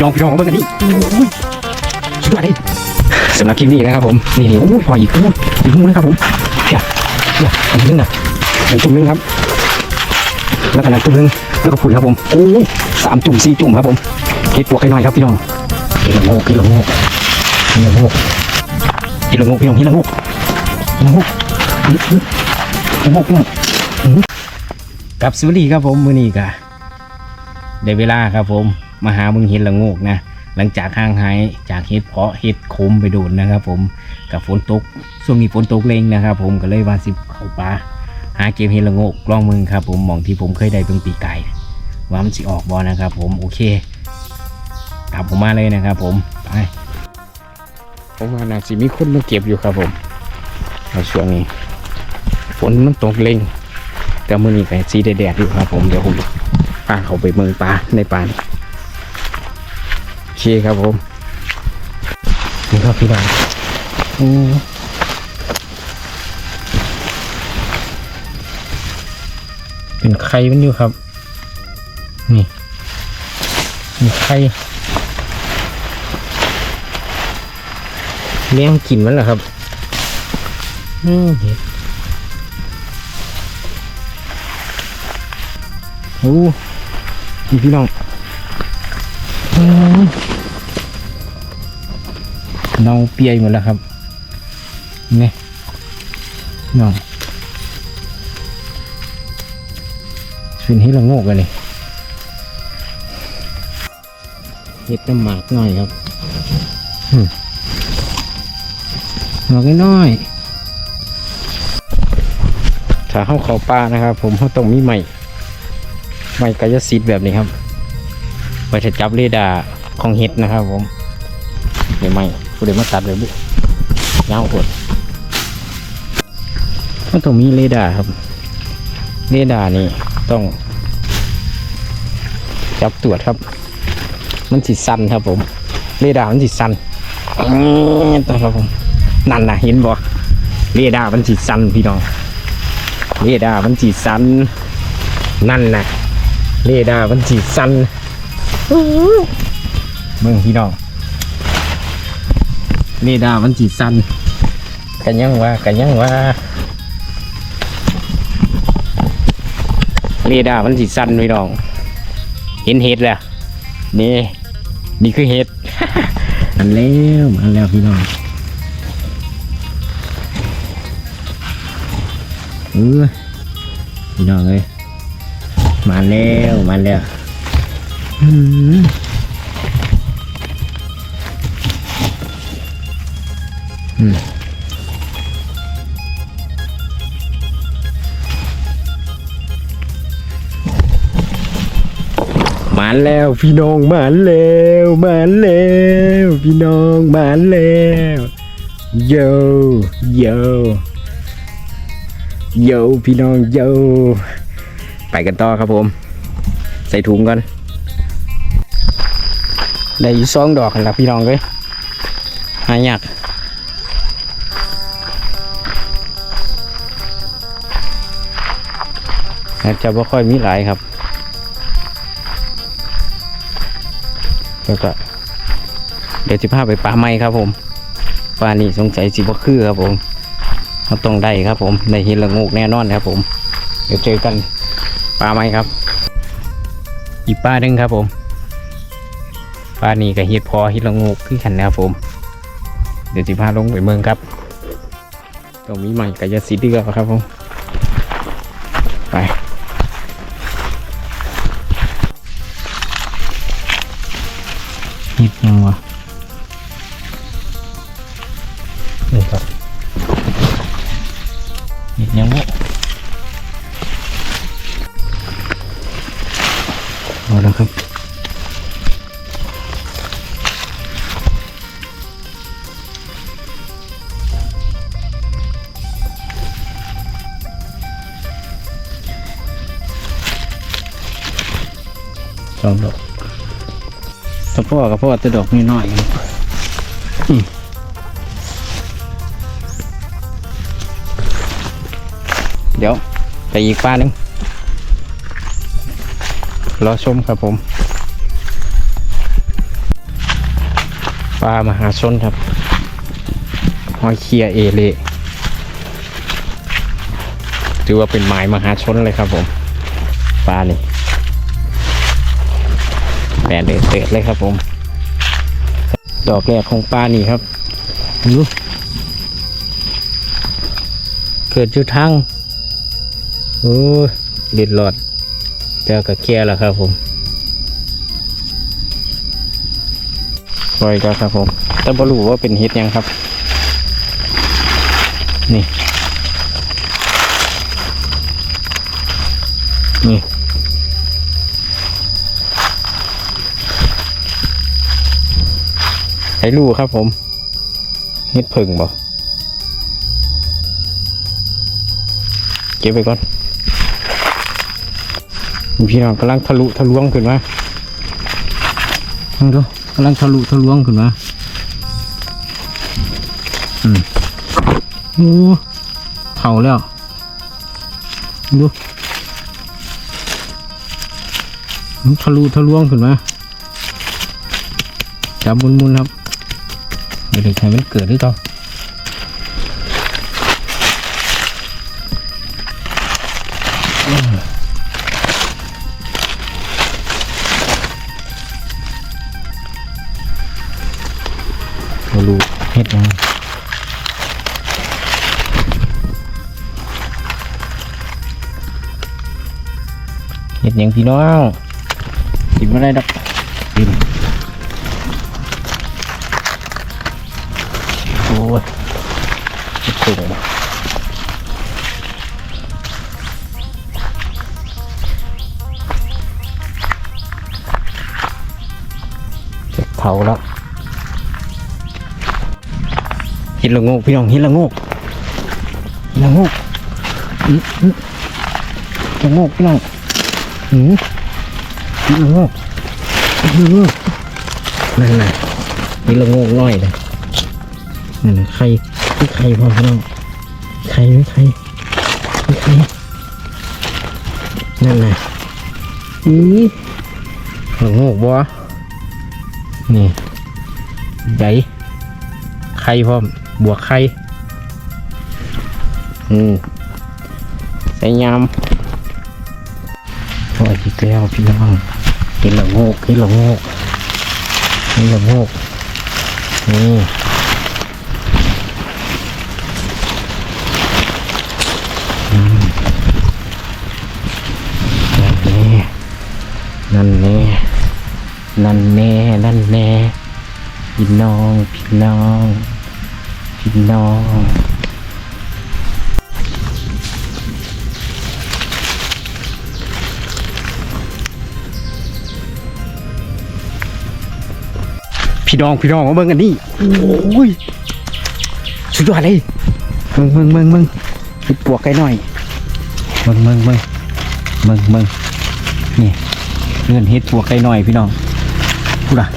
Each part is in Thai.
พี่น้องพี่น้องเบิ่งกันนี่สุดยอดเลยสำหรับคลิปนี้นะครับผมนี่นี่โอ้ยพออีกโอ้ยอีกมุมนะครับผมเดี๋ยเดี๋ยอีกนึงนะอีกจุ่มนึงครับแล้วก็นันจุ่มนึงแล้วก็ฝุ่นครับผมโอ้ยสามจุ่มสี่จุ่มครับผมเก็บตัวใครหน่อยครับพี่น้องกินละโงกกินละโงกกินละโงกกินละโงกพี่น้องกินละโงกกินละโงกกินละโงกพี่น้องกับสวัสดีครับผมมือนี้ก็ได้เวลาครับผม มาหามึงเห็นละโงกนะหลังจากห่างหายจากเห็ดเพาะเห็ดขมไปโดนนะครับ ผมกับฝนตกช่วงนี้ฝนตกเร่งนะครับ ผมก็เลยว่าสิเข้าป่าหาเก็บเห็ดละโงกกล้องมึงครับ ผมหมองที่ผมเคยได้เป็นปีไก่ว่ามันสิออกบอนะครับ ผมโอเคตามผมมาเลยนะครับ ผมไปผมว่าน่าสิมีคนมาเก็บอยู่ครับ ผมในช่วงนี้ฝนมันตกเร่งแต่มื่อนี้ก็สีแดดอยู่ครับ ผมเดี๋ยวผมพาเขาไปเมืองป่าในป่า เคครับผม นี่ครับพี่น้องอืมเป็นไข่มันอยู่ครับ นี่มีไข่เลี้ยงกินมันเหรอครับ อืมเห็ดโอ้พี่น้องอืม เน่าเปียหมดแล้วครับนี่น้องเป็นให้ละโงกกันเลยเห็ดน้ำหมากหน่อยครับหมากน้อยถ้าเข้าเขาป่านะครับ ผมเขาต้องมีไม้ไม้กายสิทธิ์แบบนี้ครับไว้จะจับเรดาร์ของเห็ดนะครับ ผมเดี๋ยวไม่ กูเดี๋ยวมาตัดเลยบุยาวปวดมันต้องมีเรดาร์ครับ เรดาร์นี่ต้อง จับตรวจครับ มันสิสันครับผม เรดาร์มันสิสันตัวครับผมนั่นนะเห็นบ่เรดาร์มันสิสันพี่น้องเรดาร์มันสิสันนั่นนะเรดาร์มันสิสันมืองพี่น้อง เรดาร์มันจีสั้นกันยังว่ากันยังว่าเรดาร์มันจีสั้นพี่น้อง เห็นเห็ดแล้วนี่นี่คือเห็ดมันแล้วมันแล้วพี่น้องเออพี่น้องเอ้ยมาแล้วมาแล้ว มาแล้วพี่น้องมาแล้วมาแล้วพี่น้องมาแล้วโยโยโยพี่น้องโยไปกันต่อครับผม ใส่ถุงก่อนได้อยู่สองดอกแล้วพี่น้องเลยหายาก อาจจะไม่ค่อยมีหลายครับ แล้วก็เดี๋ยวจะพาไปป่าไม้ครับผมป่านี่สงสัยสิบ่คือครับผมเราต้องได้ครับผมในห็นละงูกแน่นอนครับผม เดี๋ยวเจอกันป่าไม้ครับ อีป่าหนึ่งครับผมป่านี่กับเห็ดพอห็ดละงูกคือกันนะครับผม เดี๋ยวจะพาลงไปเมืองครับตรงมีใหม่กับยาสีเดือครับผม ไป เห็ดยังวะนี่ครับเห็ดยังวะเอาแล้วครับสองดอก ถ้าพ่อกับพ่อจะดอกน้อยๆครับอืมเดี๋ยวไปอีกป้าหนึงรอชมครับผมปลามหาชนครับหอยเคียเอเลถือว่าเป็นหมายมหาชนเลยครับผมปลานี่ แปดเดือดเตดเลยครับผม ดอกแรกของปลานี่ครับดูเกิดจุดทั้งโอ้เด็ดหลอดเจอกับแก่แล้วครับผมปล่อยก็ครับผม แต่บรู้ว่าเป็นเฮ็ดยังครับ นี่ นี่ ให้รู้ครับผมเฮ็ดผึ่งบ่เก็บไปก่อนพี่น้องกำลังทะลุทะลวงขึ้นมาลองดูกำลังทะลุทะลวงขึ้นมาอืมโอ้เผาแล้วดูทะลุทะลวงขึ้นมาจับมุนๆครับ เดี๋ยวให้มันเกิดด้วยต่อมาดูเห็ดยังเห็ดหยังพี่น้องกินไม่ได้ดอก สูงเจ็บเท้าแล้วหินละโงกพี่น้องหินละโงกหินละโงกอื้ออื้อละโงกพี่น้องหืมหินละโงกอื้อนั่นน่ะหินละโงกน้อยเลยนั่นไข่ ข่พอพี่น้องไข่ไม่ไข่ไม่ไข่นั่นน่ะอีหัวโงกบัวนี่ใหญ่ไข่พร้อมบวกไข่อืมใส่ยำพออีกแล้วพี่น้องกินละโงกกินละโงกกินละโงกนี่ นั่นแน่นั่นแน่นั่นแน่พี่น้องพี่น้องพี่น้องพี่น้องพี่น้องมาเบิ่งกันนี่โอ้ยสุดยอดเลยเบิ่งเบิ่งเบิ่งเบิ่งไปปวกไก่หน่อยเบิ่งเบิ่งเบิ่งเบิ่งเบิ่งนี่ เลื่อนเฮ็ดปวกไก่หน่อยพี่น้องพูดอะ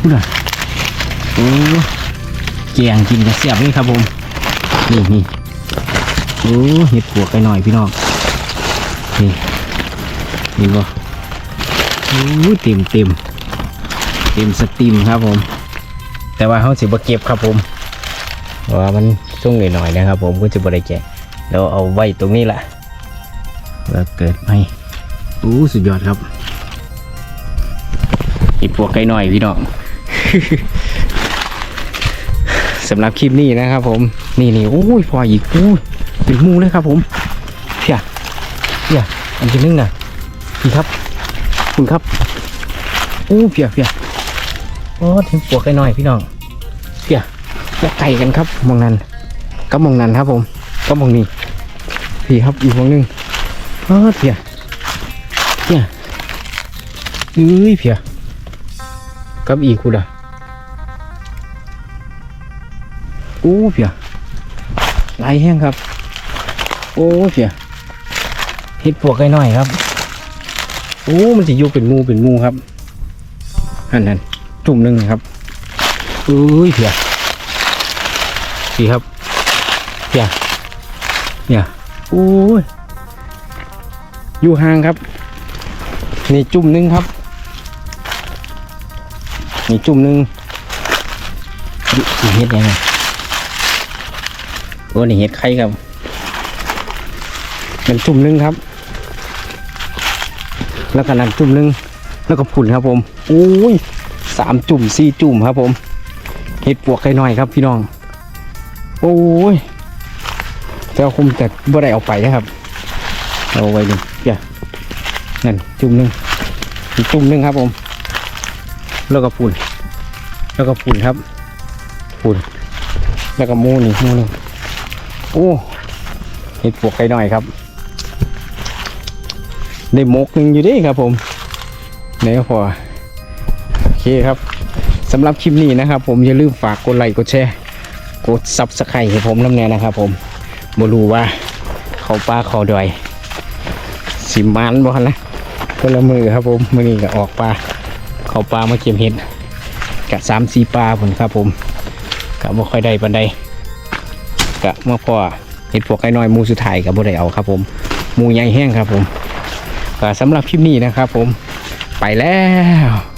พูดอะโอ้แกงกินกระเสียบนี่ครับผมนี่นี่โอ้เฮ็ดปวกไก่หน่อยพี่น้องนี่นี่บ่โอ้เต็มเต็มเต็มสตรีมครับผม แต่ว่าเขาสิบ่เก็บครับผมว่ามันส่งหน่อยๆนะครับ ผมก็จะบ่ได้แกะแล้วเอาไว้ตรงนี้แหละแล้วเกิดไหมอู้สุดยอดครับ อีพวกไก่หน่อยพี่น้องสำหรับคลิปนี้นะครับผม นี่นี่โอ้ยพออีกอู้ยเป็นมูเลยครับผมเพียเพียอันที่หนึงนะพี่ครับ คุณครับอู้เพียเพียโอ้ถึงพวกไก่หน่อยพี่น้องเพียพวกไก่กันครับมองนั้นก็มองนั้นครับผม ก็มองนี้พี่ครับอีกมองหนึงเออเพียเนี่ยเอ้ยเพีย กับอีกคูดอะโอ้เพียไหลายแห้งครับ โอ้เพียเห็ดปวกไก่น้อยครับโอ้มันจะอยู่เป็นมูเป็นมูครับอันนั้นจุ่มหนึ่งครับเอ้ยเพียพี่ครับเพียเนี่ยโอ้ยอยู่ห่างครับ นี่จุ่มหนึ่งครับ นี่จุ่มหนึงดูเห็ดยังไงโอ้นี่เห็ดไข่ครับมันจุ่มหนึงครับ แล้วก็นั่นจุ่มหนึง แล้วก็ผุนครับผมโอ้ยสามจุ่มสี่จุ่มครับผม เห็ดปวกไข่น้อยครับพี่น้อง โอ้ยแต่ว่าคุมแต่บ่ได้เอาไปนะครับ เอาไว้ดูอย่านั่นจุ่มหนึงจุ่มหนึงครับผม แล้วก็ปุ่น แล้วก็ปุ่นครับปุ่น แล้วก็มูนี่มูหนึงโอ้เห็ดปวกไข่น้อยครับ ได้หมกหนึ่งอยู่ดิครับ ผมไหนก็พอโอเคครับสำหรับคลิปนี้นะครับ ผมอย่าลืมฝากกดไลค์กดแชร์กดซับสไครต์ให้ผมน้ำแน่นะครับ ผมบรู้ว่าเขาปลาเขาดอย สิมันบ่นะคนละมือครับผมมือนี้ก็ออกปลา เขาปลามาเก็บเห็ดกะสามสี่ปลาผมครับผมกะบ่ค่อยได้ปันใดกะเมื่อพอเห็ดพวกไอ้น้อยมูสุดท้ายกับบ่ได้เอาครับผมมูใหญ่แห้งครับผมก็สำหรับคลิปนี้นะครับผมไปแล้ว